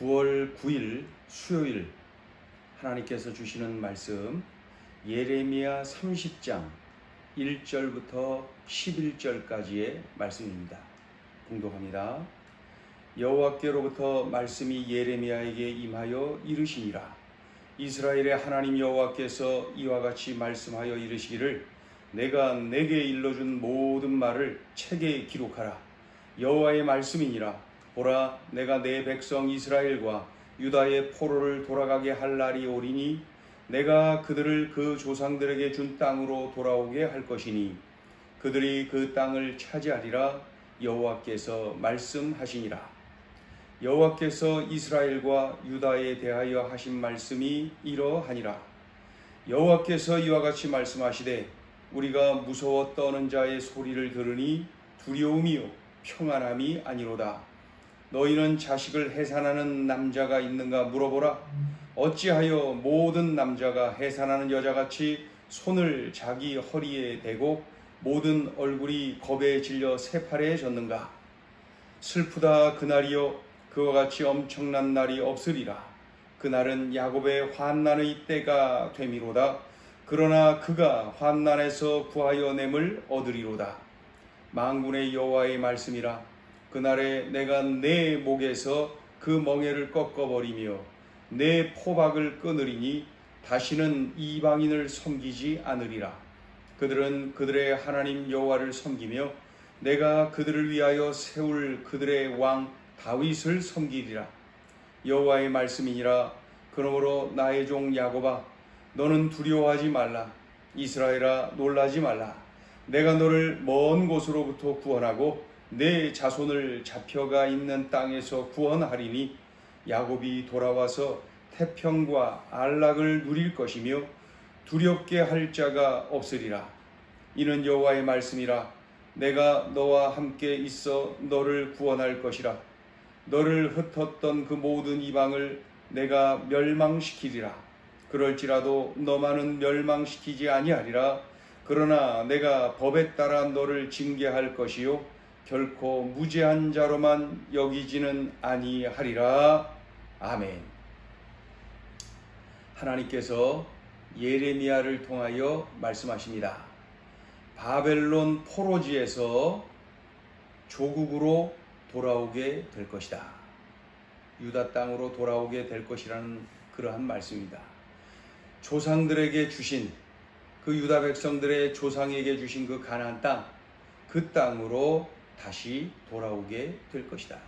9월 9일 수요일 하나님께서 주시는 말씀 예레미야 30장 1절부터 11절까지의 말씀입니다. 공독합니다. 여호와께로부터 말씀이 예레미야에게 임하여 이르시니라 이스라엘의 하나님 여호와께서 이와 같이 말씀하여 이르시기를 내가 내게 일러준 모든 말을 책에 기록하라 여호와의 말씀이니라 보라 내가 내 백성 이스라엘과 유다의 포로를 돌아가게 할 날이 오리니 내가 그들을 그 조상들에게 준 땅으로 돌아오게 할 것이니 그들이 그 땅을 차지하리라 여호와께서 말씀하시니라. 여호와께서 이스라엘과 유다에 대하여 하신 말씀이 이러하니라. 여호와께서 이와 같이 말씀하시되 우리가 무서워 떠는 자의 소리를 들으니 두려움이요 평안함이 아니로다 너희는 자식을 해산하는 남자가 있는가 물어보라. 어찌하여 모든 남자가 해산하는 여자같이 손을 자기 허리에 대고 모든 얼굴이 겁에 질려 새파래에 졌는가? 슬프다 그날이요 그와 같이 엄청난 날이 없으리라. 그날은 야곱의 환난의 때가 되미로다. 그러나 그가 환난에서 구하여 냄을 얻으리로다. 망군의 여호와의 말씀이라 그날에 내가 내 목에서 그 멍에를 꺾어버리며 내 포박을 끊으리니 다시는 이방인을 섬기지 않으리라. 그들은 그들의 하나님 여호와를 섬기며 내가 그들을 위하여 세울 그들의 왕 다윗을 섬기리라. 여호와의 말씀이니라. 그러므로 나의 종 야곱아 너는 두려워하지 말라. 이스라엘아 놀라지 말라. 내가 너를 먼 곳으로부터 구원하고 내 자손을 잡혀가 있는 땅에서 구원하리니 야곱이 돌아와서 태평과 안락을 누릴 것이며 두렵게 할 자가 없으리라. 이는 여호와의 말씀이라. 내가 너와 함께 있어 너를 구원할 것이라. 너를 흩었던 그 모든 이방을 내가 멸망시키리라. 그럴지라도 너만은 멸망시키지 아니하리라. 그러나 내가 법에 따라 너를 징계할 것이요 결코 무죄한 자로만 여기지는 아니하리라 아멘 하나님께서 예레미야를 통하여 말씀하십니다 바벨론 포로지에서 조국으로 돌아오게 될 것이다. 유다 땅으로 돌아오게 될 것이라는 그러한 말씀입니다. 조상들에게 주신 그 유다 백성들의 조상에게 주신 그 가나안 땅, 그 땅으로 다시 돌아오게 될 것이다.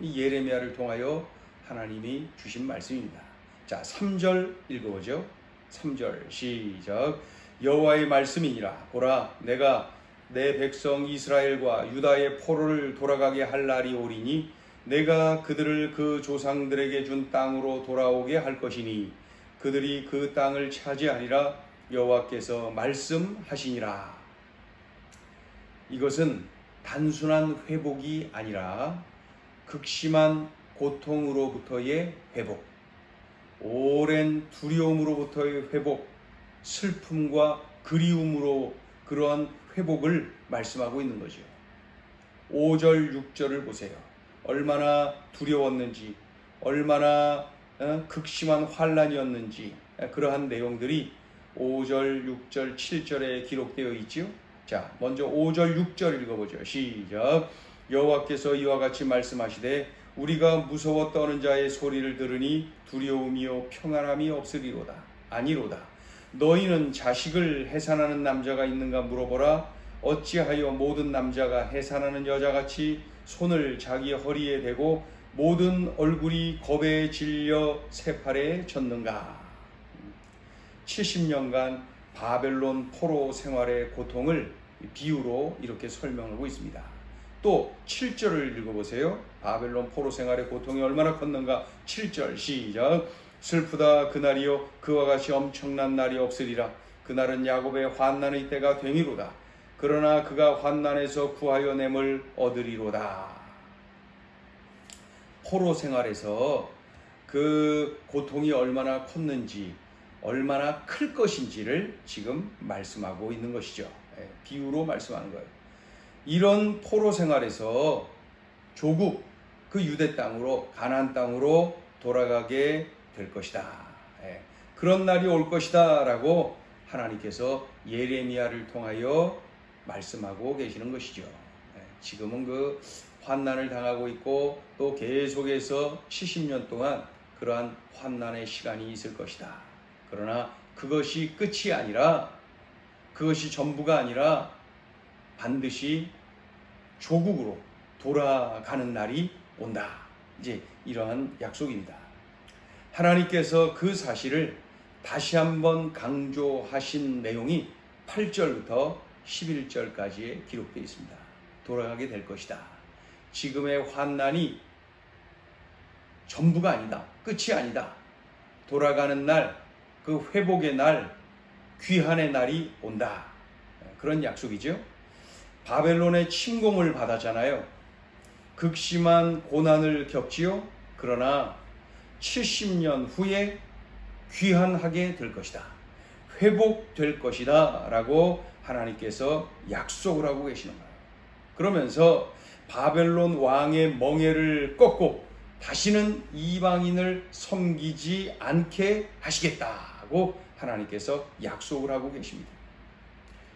이 예레미야를 통하여 하나님이 주신 말씀입니다. 자, 3절 읽어보죠. 3절 시작. 여호와의 말씀이니라. 보라, 내가 내 백성 이스라엘과 유다의 포로를 돌아가게 할 날이 오리니 내가 그들을 그 조상들에게 준 땅으로 돌아오게 할 것이니 그들이 그 땅을 차지하리라 여호와께서 말씀하시니라. 이것은 단순한 회복이 아니라 극심한 고통으로부터의 회복, 오랜 두려움으로부터의 회복, 슬픔과 그리움으로 그러한 회복을 말씀하고 있는 거죠. 5절, 6절을 보세요. 얼마나 두려웠는지, 얼마나 어, 극심한 환란이었는지 그러한 내용들이 5절, 6절, 7절에 기록되어 있지요. 자, 먼저 5절, 6절 읽어보죠. 시작. 여호와께서 이와 같이 말씀하시되 우리가 무서워 떠는 자의 소리를 들으니 두려움이요 평안함이 없으리로다. 아니로다. 너희는 자식을 해산하는 남자가 있는가 물어보라. 어찌하여 모든 남자가 해산하는 여자같이 손을 자기 허리에 대고 모든 얼굴이 겁에 질려 새팔에 졌는가? 70년간 바벨론 포로 생활의 고통을 비유로 이렇게 설명하고 있습니다. 또 7절을 읽어보세요. 바벨론 포로 생활의 고통이 얼마나 컸는가? 7절 시작. 슬프다 그날이요 그와 같이 엄청난 날이 없으리라. 그날은 야곱의 환난의 때가 되미로다. 그러나 그가 환난에서 구하여 냄을 얻으리로다. 포로 생활에서 그 고통이 얼마나 컸는지 얼마나 클 것인지를 지금 말씀하고 있는 것이죠. 예, 비유로 말씀하는 거예요. 이런 포로 생활에서 조국 그 유대 땅으로 가나안 땅으로 돌아가게 될 것이다. 예, 그런 날이 올 것이다라고 하나님께서 예레미야를 통하여 말씀하고 계시는 것이죠. 예, 지금은 그 환난을 당하고 있고 또 계속해서 70년 동안 그러한 환난의 시간이 있을 것이다. 그러나 그것이 끝이 아니라 그것이 전부가 아니라 반드시 조국으로 돌아가는 날이 온다. 이제 이러한 약속입니다. 하나님께서 그 사실을 다시 한번 강조하신 내용이 8절부터 11절까지에 기록되어 있습니다. 돌아가게 될 것이다. 지금의 환난이 전부가 아니다. 끝이 아니다. 돌아가는 날, 그 회복의 날, 귀한의 날이 온다. 그런 약속이죠. 바벨론의 침공을 받았잖아요. 극심한 고난을 겪지요. 그러나 70년 후에 귀환하게 될 것이다. 회복될 것이다. 라고 하나님께서 약속을 하고 계시는 거예요. 그러면서 바벨론 왕의 멍에를 꺾고 다시는 이방인을 섬기지 않게 하시겠다고 하나님께서 약속을 하고 계십니다.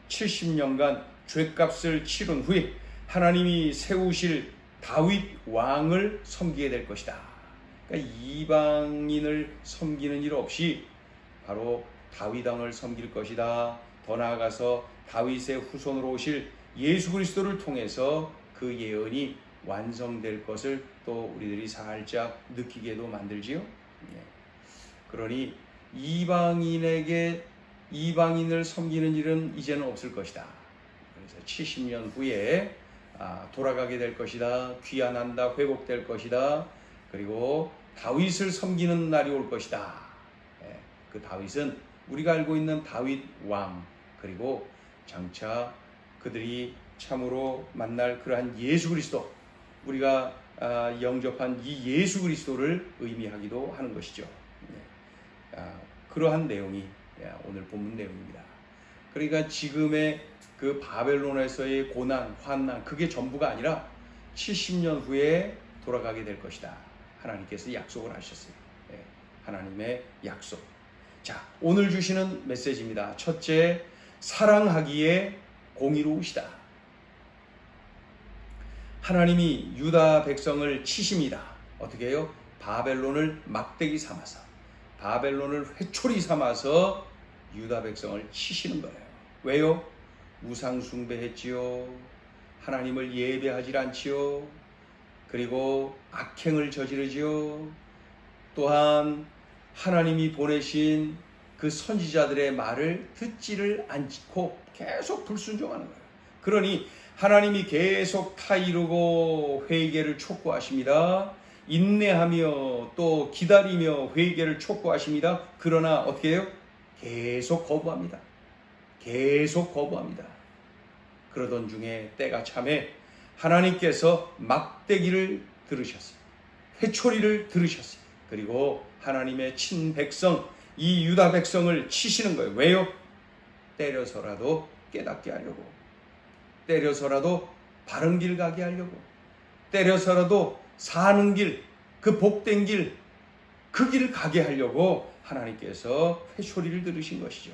70년간 죄값을 치른 후에 하나님이 세우실 다윗 왕을 섬기게 될 것이다. 그러니까 이방인을 섬기는 일 없이 바로 다윗 왕을 섬길 것이다. 더 나아가서 다윗의 후손으로 오실 예수 그리스도를 통해서 그 예언이 완성될 것을 또 우리들이 살짝 느끼게도 만들지요. 예. 그러니 이방인에게 이방인을 섬기는 일은 이제는 없을 것이다. 그래서 70년 후에 아, 돌아가게 될 것이다. 귀환한다. 회복될 것이다. 그리고 다윗을 섬기는 날이 올 것이다. 예, 그 다윗은 우리가 알고 있는 다윗 왕 그리고 장차 그들이 참으로 만날 그러한 예수 그리스도 우리가 아, 영접한 이 예수 그리스도를 의미하기도 하는 것이죠. 예. 아, 그러한 내용이 예, 오늘 본문 내용입니다. 그러니까 지금의 그 바벨론에서의 고난, 환난 그게 전부가 아니라 70년 후에 돌아가게 될 것이다. 하나님께서 약속을 하셨어요. 예, 하나님의 약속. 자, 오늘 주시는 메시지입니다. 첫째, 사랑하기에 공의로우시다. 하나님이 유다 백성을 치십니다. 어떻게 해요? 바벨론을 막대기 삼아서 바벨론을 회초리 삼아서 유다 백성을 치시는 거예요. 왜요? 우상 숭배했지요. 하나님을 예배하지 않지요. 그리고 악행을 저지르지요. 또한 하나님이 보내신 그 선지자들의 말을 듣지를 않고 계속 불순종하는 거예요. 그러니 하나님이 계속 타이르고 회개를 촉구하십니다. 인내하며 또 기다리며 회개를 촉구하십니다. 그러나 어떻게 해요? 계속 거부합니다. 계속 거부합니다. 그러던 중에 때가 참에 하나님께서 막대기를 들으셨어요. 회초리를 들으셨어요. 그리고 하나님의 친백성, 이 유다 백성을 치시는 거예요. 왜요? 때려서라도 깨닫게 하려고. 때려서라도 바른 길 가게 하려고. 때려서라도 사는 길, 그 복된 길, 그 길을 가게 하려고 하나님께서 회초리를 들으신 것이죠.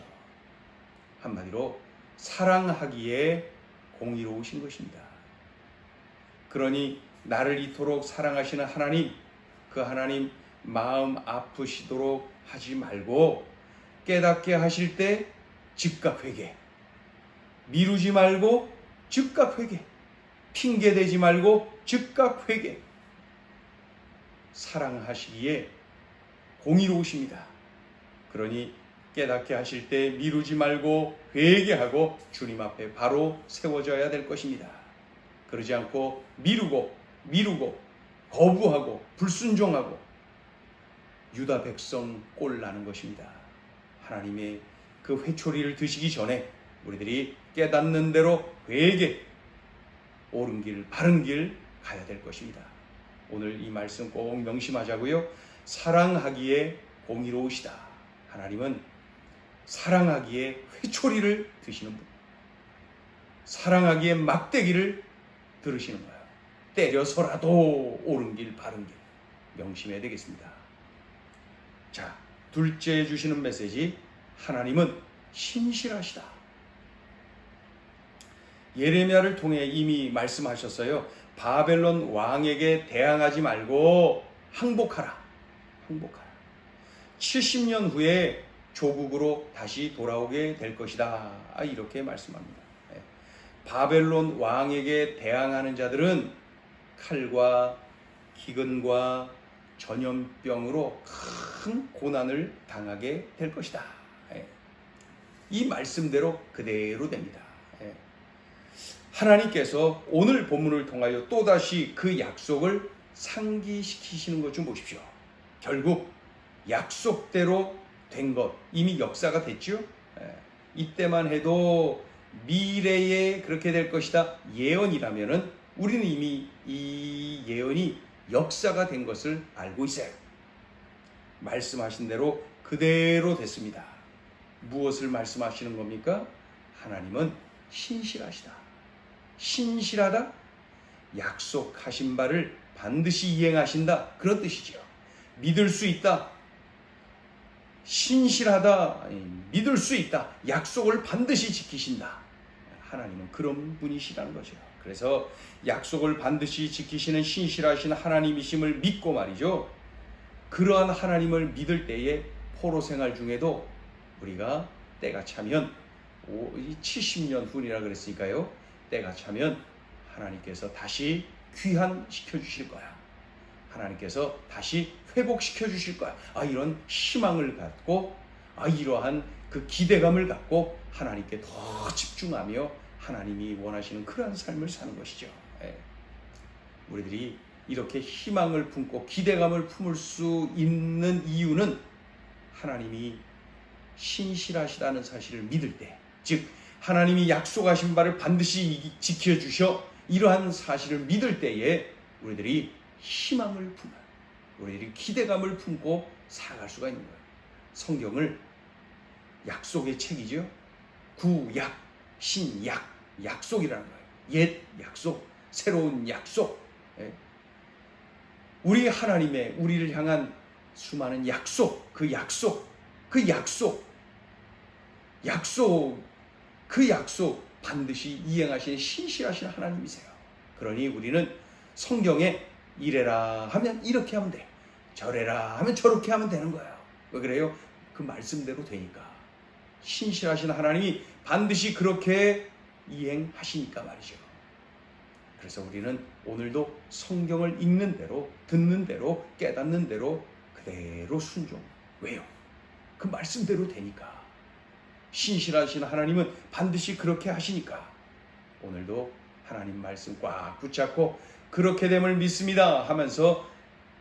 한마디로 사랑하기에 공의로우신 것입니다. 그러니 나를 이토록 사랑하시는 하나님, 그 하나님 마음 아프시도록 하지 말고 깨닫게 하실 때 즉각 회개. 미루지 말고 즉각 회개. 핑계 대지 말고 즉각 회개. 사랑하시기에 공의로우십니다. 그러니 깨닫게 하실 때 미루지 말고 회개하고 주님 앞에 바로 세워져야 될 것입니다. 그러지 않고 미루고 미루고 거부하고 불순종하고 유다 백성 꼴 나는 것입니다. 하나님의 그 회초리를 드시기 전에 우리들이 깨닫는 대로 회개 옳은 길 바른 길 가야 될 것입니다. 오늘 이 말씀 꼭 명심하자고요. 사랑하기에 공의로우시다. 하나님은 사랑하기에 회초리를 드시는 분. 사랑하기에 막대기를 들으시는 거예요. 때려서라도 옳은 길 바른 길 명심해야 되겠습니다. 자, 둘째 주시는 메시지 하나님은 신실하시다. 예레미야를 통해 이미 말씀하셨어요. 바벨론 왕에게 대항하지 말고 항복하라. 항복하라. 70년 후에 조국으로 다시 돌아오게 될 것이다. 아, 이렇게 말씀합니다. 예. 바벨론 왕에게 대항하는 자들은 칼과 기근과 전염병으로 큰 고난을 당하게 될 것이다. 예. 이 말씀대로 그대로 됩니다. 예. 하나님께서 오늘 본문을 통하여 또다시 그 약속을 상기시키시는 것 좀 보십시오. 결국 약속대로 된 것, 이미 역사가 됐죠? 예. 이때만 해도 미래에 그렇게 될 것이다 예언이라면은 우리는 이미 이 예언이 역사가 된 것을 알고 있어요. 말씀하신 대로 그대로 됐습니다. 무엇을 말씀하시는 겁니까? 하나님은 신실하시다. 신실하다? 약속하신 바를 반드시 이행하신다. 그런 뜻이지요. 믿을 수 있다. 신실하다. 믿을 수 있다. 약속을 반드시 지키신다. 하나님은 그런 분이시라는 거죠. 그래서 약속을 반드시 지키시는 신실하신 하나님이심을 믿고 말이죠. 그러한 하나님을 믿을 때에 포로 생활 중에도 우리가 때가 차면 70년 후이라 그랬으니까요. 때가 차면 하나님께서 다시 귀환시켜 주실 거야. 하나님께서 다시 회복시켜 주실 거야. 아 이런 희망을 갖고 아 이러한 그 기대감을 갖고 하나님께 더 집중하며 하나님이 원하시는 그러한 삶을 사는 것이죠. 예. 우리들이 이렇게 희망을 품고 기대감을 품을 수 있는 이유는 하나님이 신실하시다는 사실을 믿을 때, 즉 하나님이 약속하신 바를 반드시 지켜 주셔 이러한 사실을 믿을 때에 우리들이 희망을 품어 우리들이 기대감을 품고 살아갈 수가 있는 거예요. 성경을 약속의 책이죠. 구약, 신약, 약속이라는 거예요. 옛 약속, 새로운 약속. 예. 우리 하나님의 우리를 향한 수많은 약속, 그 약속, 그 약속, 약속, 그 약속 반드시 이행하시는 신실하신 하나님이세요. 그러니 우리는 성경에 이래라 하면 이렇게 하면 돼. 저래라 하면 저렇게 하면 되는 거예요. 왜 그래요? 그 말씀대로 되니까. 신실하신 하나님이 반드시 그렇게 이행하시니까 말이죠. 그래서 우리는 오늘도 성경을 읽는 대로, 듣는 대로, 깨닫는 대로 그대로 순종. 왜요? 그 말씀대로 되니까. 신실하신 하나님은 반드시 그렇게 하시니까. 오늘도 하나님 말씀 꽉 붙잡고 그렇게 됨을 믿습니다 하면서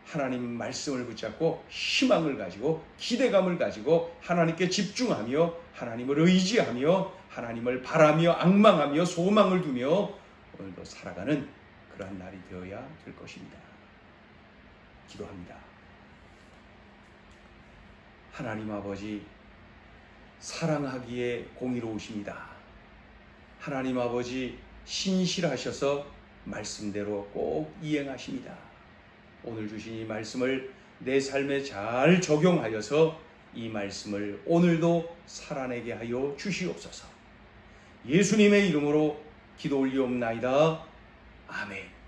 하나님 말씀을 붙잡고 희망을 가지고 기대감을 가지고 하나님께 집중하며 하나님을 의지하며 하나님을 바라며 악망하며 소망을 두며 오늘도 살아가는 그러한 날이 되어야 될 것입니다. 기도합니다. 하나님 아버지 사랑하기에 공의로우십니다. 하나님 아버지 신실하셔서 말씀대로 꼭 이행하십니다. 오늘 주신 이 말씀을 내 삶에 잘 적용하여서 이 말씀을 오늘도 살아내게 하여 주시옵소서. 예수님의 이름으로 기도 올리옵나이다. 아멘.